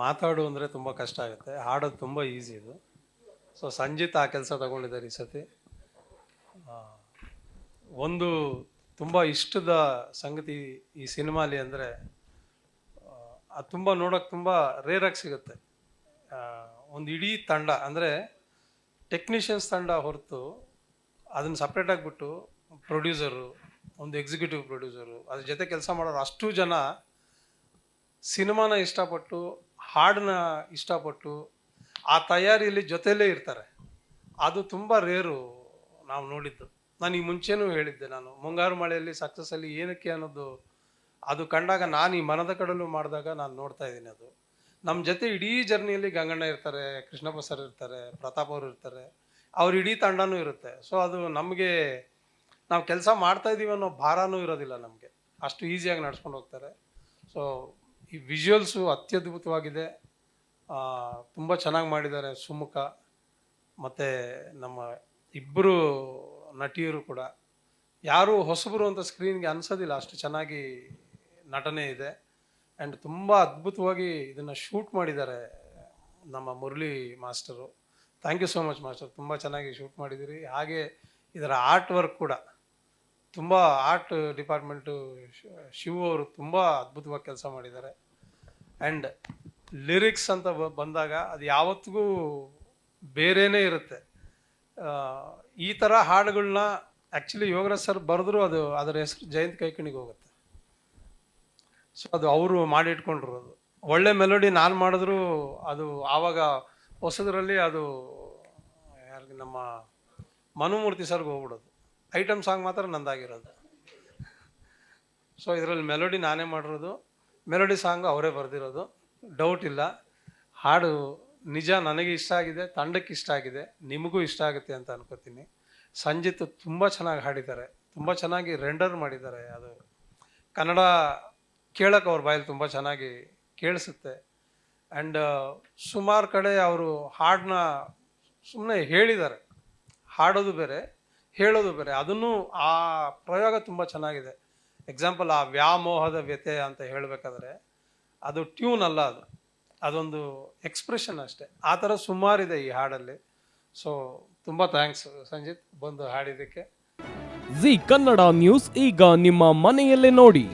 ಮಾತಾಡು ಅಂದರೆ ತುಂಬ ಕಷ್ಟ ಆಗುತ್ತೆ. ಹಾಡೋದು ತುಂಬ ಈಸಿ ಇದು. ಸೊ ಸಂಜಿತ್ ಆ ಕೆಲಸ ತಗೊಂಡಿದ್ದಾರೆ ಈ ಸತಿ. ಒಂದು ತುಂಬ ಇಷ್ಟದ ಸಂಗತಿ ಈ ಸಿನಿಮಾಲಿ ಅಂದರೆ ಅದು ತುಂಬ ನೋಡೋಕ್ಕೆ ತುಂಬ ರೇರಾಗಿ ಸಿಗುತ್ತೆ. ಒಂದು ಇಡೀ ತಂಡ ಅಂದರೆ ಟೆಕ್ನಿಷಿಯನ್ಸ್ ತಂಡ ಹೊರತು ಅದನ್ನು ಸಪ್ರೇಟ್ ಆಗಿಬಿಟ್ಟು ಪ್ರೊಡ್ಯೂಸರು ಒಂದು ಎಕ್ಸಿಕ್ಯೂಟಿವ್ ಪ್ರೊಡ್ಯೂಸರು ಅದ್ರ ಜೊತೆ ಕೆಲಸ ಮಾಡೋರು ಅಷ್ಟು ಜನ ಸಿನಿಮಾನ ಇಷ್ಟಪಟ್ಟು ಹಾಡನ್ನ ಇಷ್ಟಪಟ್ಟು ಆ ತಯಾರಿಯಲ್ಲಿ ಜೊತೆಯಲ್ಲೇ ಇರ್ತಾರೆ. ಅದು ತುಂಬ ರೇರು ನಾವು ನೋಡಿದ್ದು. ನಾನು ಈ ಮುಂಚೆನೂ ಹೇಳಿದ್ದೆ ನಾನು, ಮುಂಗಾರು ಮಳೆಯಲ್ಲಿ ಸಕ್ಸಸ್ಸಲ್ಲಿ ಏನಕ್ಕೆ ಅನ್ನೋದು, ಅದು ಕಂಡಾಗ ನಾನು ಈ ಮನದ ಕಡಲು ಮಾಡಿದಾಗ ನಾನು ನೋಡ್ತಾ ಇದ್ದೀನಿ ಅದು. ನಮ್ಮ ಜೊತೆ ಇಡೀ ಜರ್ನಿಯಲ್ಲಿ ಗಂಗಣ್ಣ ಇರ್ತಾರೆ ಕೃಷ್ಣಪ್ಪ ಸರ್ ಇರ್ತಾರೆ, ಪ್ರತಾಪ್ ಅವರು ಇರ್ತಾರೆ, ಅವ್ರ ಇಡೀ ತಂಡನೂ ಇರುತ್ತೆ. ಸೊ ಅದು ನಮಗೆ, ನಾವು ಕೆಲಸ ಮಾಡ್ತಾ ಇದ್ದೀವಿ ಅನ್ನೋ ಭಾರನೂ ಇರೋದಿಲ್ಲ ನಮಗೆ. ಅಷ್ಟು ಈಸಿಯಾಗಿ ನಡ್ಸ್ಕೊಂಡು ಹೋಗ್ತಾರೆ. ಸೊ ಈ ವಿಜುವಲ್ಸು ಅತ್ಯದ್ಭುತವಾಗಿದೆ. ತುಂಬ ಚೆನ್ನಾಗಿ ಮಾಡಿದ್ದಾರೆ ಸುಮುಖ, ಮತ್ತು ನಮ್ಮ ಇಬ್ಬರು ನಟಿಯರು ಕೂಡ. ಯಾರು ಹೊಸಬರು ಅಂತ ಸ್ಕ್ರೀನ್ಗೆ ಅನ್ಸೋದಿಲ್ಲ, ಅಷ್ಟು ಚೆನ್ನಾಗಿ ನಟನೆ ಇದೆ. ಆ್ಯಂಡ್ ತುಂಬ ಅದ್ಭುತವಾಗಿ ಇದನ್ನು ಶೂಟ್ ಮಾಡಿದ್ದಾರೆ ನಮ್ಮ Murali master. Thank you so much master. ತುಂಬ ಚೆನ್ನಾಗಿ ಶೂಟ್ ಮಾಡಿದ್ದೀರಿ. ಹಾಗೆ ಇದರ ಆರ್ಟ್ ವರ್ಕ್ ಕೂಡ. ತುಂಬ ಆರ್ಟ್ ಡಿಪಾರ್ಟ್ಮೆಂಟು ಶಿವ ಅವರು ತುಂಬ ಅದ್ಭುತವಾಗಿ ಕೆಲಸ ಮಾಡಿದ್ದಾರೆ. ಆ್ಯಂಡ್ ಲಿರಿಕ್ಸ್ ಅಂತ ಬಂದಾಗ ಅದು ಯಾವತ್ತಿಗೂ ಬೇರೆನೇ ಇರುತ್ತೆ. ಈ ಥರ ಹಾಡುಗಳನ್ನ ಆ್ಯಕ್ಚುಲಿ ಯೋಗರಾಜ್ ಸರ್ ಬರೆದ್ರು ಅದು, ಅದರ ಹೆಸರು ಜಯಂತ್ ಕೈಕಣಿಗೆ ಹೋಗುತ್ತೆ. ಸೊ ಅದು ಅವರು ಮಾಡಿಟ್ಕೊಂಡಿರೋದು. ಒಳ್ಳೆ ಮೆಲೋಡಿ ನಾನು ಮಾಡಿದ್ರು ಅದು ಆವಾಗ ಹೊಸದರಲ್ಲಿ ಅದು ಯಾರಿಗೆ, ನಮ್ಮ ಮನುಮೂರ್ತಿ ಸರ್ಗೆ ಹೋಗ್ಬಿಡೋದು. ಐಟಮ್ ಸಾಂಗ್ ಮಾತ್ರ ನಂದಾಗಿರೋದು. ಸೊ ಇದರಲ್ಲಿ ಮೆಲೋಡಿ ನಾನೇ ಮಾಡಿರೋದು. ಮೆಲೋಡಿ ಸಾಂಗ್ ಅವರೇ ಬರೆದಿರೋದು. ಡೌಟ್ ಇಲ್ಲ. ಹಾಡು ನಿಜ ನನಗೆ ಇಷ್ಟ ಆಗಿದೆ, ತಂಡಕ್ಕೆ ಇಷ್ಟ ಆಗಿದೆ, ನಿಮಗೂ ಇಷ್ಟ ಆಗುತ್ತೆ ಅಂತ ಅನ್ಕೋತೀನಿ. ಸಂಜಿತ್ ತುಂಬ ಚೆನ್ನಾಗಿ ಹಾಡಿದ್ದಾರೆ. ತುಂಬ ಚೆನ್ನಾಗಿ ರೆಂಡರ್ ಮಾಡಿದ್ದಾರೆ. ಅದು ಕನ್ನಡ ಕೇಳಕ್ಕೆ ಅವ್ರ ಬಾಯಲ್ಲಿ ತುಂಬ ಚೆನ್ನಾಗಿ ಕೇಳಿಸುತ್ತೆ. ಆ್ಯಂಡ್ ಸುಮಾರು ಕಡೆ ಅವರು ಹಾಡನ್ನ ಸುಮ್ಮನೆ ಹೇಳಿದ್ದಾರೆ. ಹಾಡೋದು ಬೇರೆ. ಹೇಳೋದು ಬೇರೆ. ಅದನ್ನು ಆ ಪ್ರಯೋಗ ತುಂಬ ಚೆನ್ನಾಗಿದೆ. ಎಕ್ಸಾಂಪಲ್ ಆ ವ್ಯಾಮೋಹದ ವ್ಯತೆ ಅಂತ ಹೇಳಬೇಕಾದ್ರೆ ಅದು ಟ್ಯೂನ್ ಅಲ್ಲ ಅದು. ಅದೊಂದು ಎಕ್ಸ್ಪ್ರೆಷನ್ ಅಷ್ಟೇ. ಆ ಥರ ಸುಮಾರಿದೆ ಈ ಹಾಡಲ್ಲಿ. ಸೊ ತುಂಬ ಥ್ಯಾಂಕ್ಸ್ ಸಂಜಿತ್ ಬಂದು ಹಾಡಿದ್ದಕ್ಕೆ. ಜಿ ಕನ್ನಡ ನ್ಯೂಸ್ ಈಗ ನಿಮ್ಮ ಮನೆಯಲ್ಲೇ ನೋಡಿ.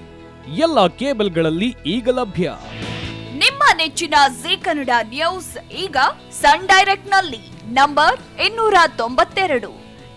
ಎಲ್ಲ ಕೇಬಲ್ಗಳಲ್ಲಿ ಈಗ ಲಭ್ಯ. ನಿಮ್ಮ ನೆಚ್ಚಿನ ಜಿ ಕನ್ನಡ ನ್ಯೂಸ್ ಈಗ ಸನ್ ಡೈರೆಕ್ಟ್ನಲ್ಲಿ ನಂಬರ್ ಇನ್ನೂರ ತೊಂಬತ್ತೆರಡು.